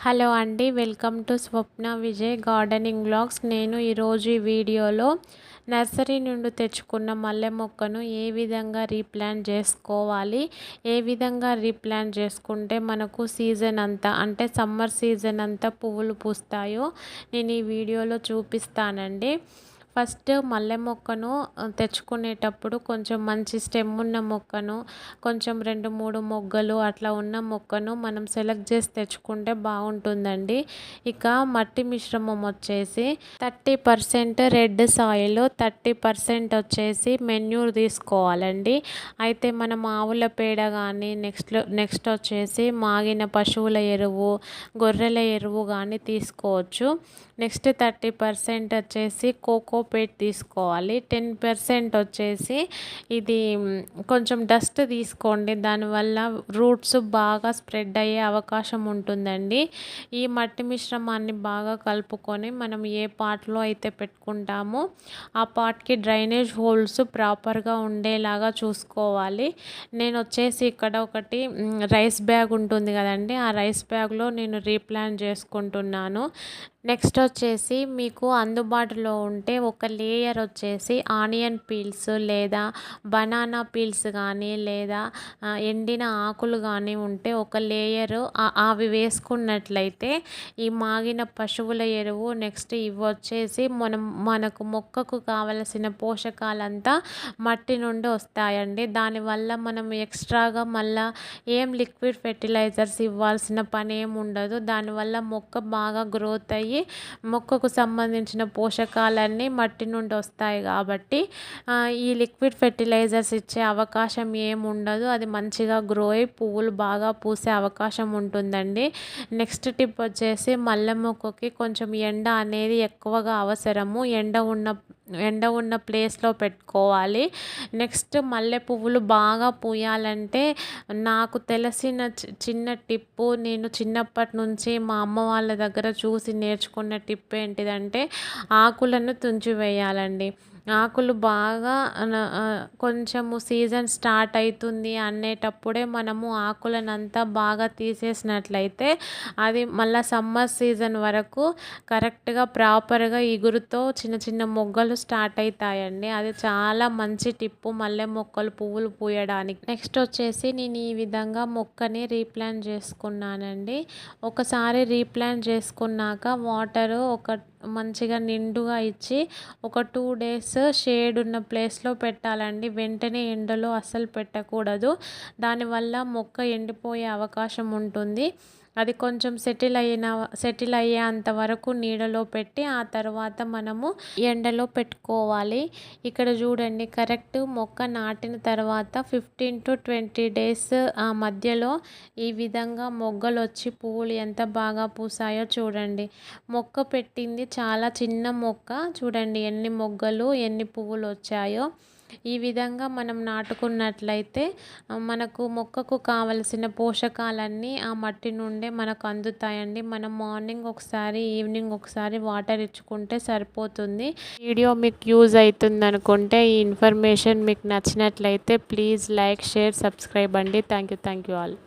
Hello అండి welcome to Swapna Vijay gardening blogs నేను ఈరోజు ఈ వీడియోలో నర్సరీ నుండి తెచ్చుకున్న మల్లె మొక్కను ఏ విధంగా రీప్లాంట్ చేసుకోవాలి ఏ విధంగా రీప్లాంట్ చేసుకుంటే మనకు సీజన్ అంతా అంటే సమ్మర్ సీజన్ అంతా పువ్వులు పూస్తాయో నేను ఈ వీడియోలో చూపిస్తానండి. ఫస్ట్ మల్లె మొక్కను తెచ్చుకునేటప్పుడు కొంచెం మంచి స్టెమ్ ఉన్న మొక్కను కొంచెం రెండు మూడు మొగ్గలు అట్లా ఉన్న మొక్కను మనం సెలెక్ట్ చేసి తెచ్చుకుంటే బాగుంటుందండి. ఇక మట్టి మిశ్రమం వచ్చేసి thirty percent red soil thirty percent వచ్చేసి మెన్యూర్ తీసుకోవాలండి. అయితే మనం ఆవుల పేడ కానీ నెక్స్ట్ నెక్స్ట్ వచ్చేసి మాగిన పశువుల ఎరువు గొర్రెల ఎరువు కానీ తీసుకోవచ్చు. నెక్స్ట్ థర్టీ పర్సెంట్ వచ్చేసి కోకో పేట్ తీసుకోవాలి. టెన్ పర్సెంట్ వచ్చేసి ఇది కొంచెం డస్ట్ తీసుకోండి. దానివల్ల రూట్స్ బాగా స్ప్రెడ్ అయ్యే అవకాశం ఉంటుందండి. ఈ మట్టి మిశ్రమాన్ని బాగా కలుపుకొని మనం ఏ పాట్లో అయితే పెట్టుకుంటామో ఆ పాట్కి డ్రైనేజ్ హోల్స్ ప్రాపర్గా ఉండేలాగా చూసుకోవాలి. నేను వచ్చేసి ఇక్కడ ఒకటి రైస్ బ్యాగ్ ఉంటుంది కదండి. ఆ రైస్ బ్యాగ్లో నేను రీప్లాన్ చేసుకుంటున్నాను. నెక్స్ట్ వచ్చేసి మీకు అందుబాటులో ఉంటే ఒక లేయర్ వచ్చేసి ఆనియన్ పీల్స్ లేదా బనానా పీల్స్ కానీ లేదా ఎండిన ఆకులు కానీ ఉంటే ఒక లేయరు అవి వేసుకున్నట్లయితే ఈ మాగిన పశువుల ఎరువు నెక్స్ట్ ఇవి వచ్చేసి మనం మనకు మొక్కకు కావలసిన పోషకాలంతా మట్టి నుండి వస్తాయండి. దానివల్ల మనం ఎక్స్ట్రాగా మళ్ళా ఏం లిక్విడ్ ఫెర్టిలైజర్స్ ఇవ్వాల్సిన పని ఏమి ఉండదు. దానివల్ల మొక్క బాగా గ్రోత్ అయ్యి అయ్యి మొక్కకు సంబంధించిన పోషకాలన్నీ మట్టి నుండి వస్తాయి కాబట్టి ఈ లిక్విడ్ ఫెర్టిలైజర్స్ ఇచ్చే అవకాశం ఏముండదు. అది మంచిగా గ్రో అయ్యి పువ్వులు బాగా పూసే అవకాశం ఉంటుందండి. నెక్స్ట్ టిప్ వచ్చేసి మల్లె మొక్కకి కొంచెం ఎండ అనేది ఎక్కువగా అవసరము. ఎండ ఉన్న ఎండ ఉన్న ప్లేస్లో పెట్టుకోవాలి. నెక్స్ట్ మల్లె పువ్వులు బాగా పూయాలంటే నాకు తెలిసిన చిన్న టిప్పు నేను చిన్నప్పటి నుంచి మా అమ్మ వాళ్ళ దగ్గర చూసి నేర్చుకున్న టిప్ ఏంటిదంటే ఆకులను తుంచివేయాలండి. ఆకులు బాగా కొంచెము సీజన్ స్టార్ట్ అవుతుంది అనేటప్పుడే మనము ఆకులను అంతా బాగా తీసేసినట్లయితే అది మళ్ళీ సమ్మర్ సీజన్ వరకు కరెక్ట్గా ప్రాపర్గా ఇగురుతో చిన్న చిన్న మొగ్గలు స్టార్ట్ అవుతాయండి అది చాలా మంచి టిప్పు. మల్లె మొక్కలు పువ్వులు పూయడానికి. నెక్స్ట్ వచ్చేసి నేను ఈ విధంగా మొక్కని రీప్లాంట్ చేసుకున్నానండి. ఒకసారి రీప్లాంట్ చేసుకున్నాక వాటరు ఒక మంచిగా నిండుగా ఇచ్చి ఒక టూ డేస్ షేడ్ ఉన్న ప్లేస్లో పెట్టాలండి. వెంటనే ఎండలో అస్సలు పెట్టకూడదు. దానివల్ల మొక్క ఎండిపోయే అవకాశం ఉంటుంది. అది కొంచెం సెటిల్ అయిన సెటిల్ అయ్యేంత వరకు నీడలో పెట్టి ఆ తర్వాత మనము ఎండలో పెట్టుకోవాలి. ఇక్కడ చూడండి కరెక్ట్ మొక్క నాటిన తర్వాత ఫిఫ్టీన్ టు ట్వంటీ డేస్ ఆ మధ్యలో ఈ విధంగా మొగ్గలు వచ్చి పువ్వులు ఎంత బాగా పూసాయో చూడండి. మొక్క పెట్టింది చాలా చిన్న మొక్క. చూడండి ఎన్ని మొగ్గలు ఎన్ని పువ్వులు వచ్చాయో ఈ విధంగా మనం నాటుకున్నట్లయితే మనకు మొక్కకు కావలసిన పోషకాలన్నీ ఆ మట్టి నుండే మనకు అందుతాయండి. మనం మార్నింగ్ ఒకసారి ఈవినింగ్ ఒకసారి వాటర్ ఇచ్చుకుంటే సరిపోతుంది. వీడియో మీకు యూజ్ అవుతుంది అనుకుంటే ఈ ఇన్ఫర్మేషన్ మీకు నచ్చినట్లయితే ప్లీజ్ లైక్ షేర్ సబ్స్క్రైబ్ అండి. Thank you thank you all.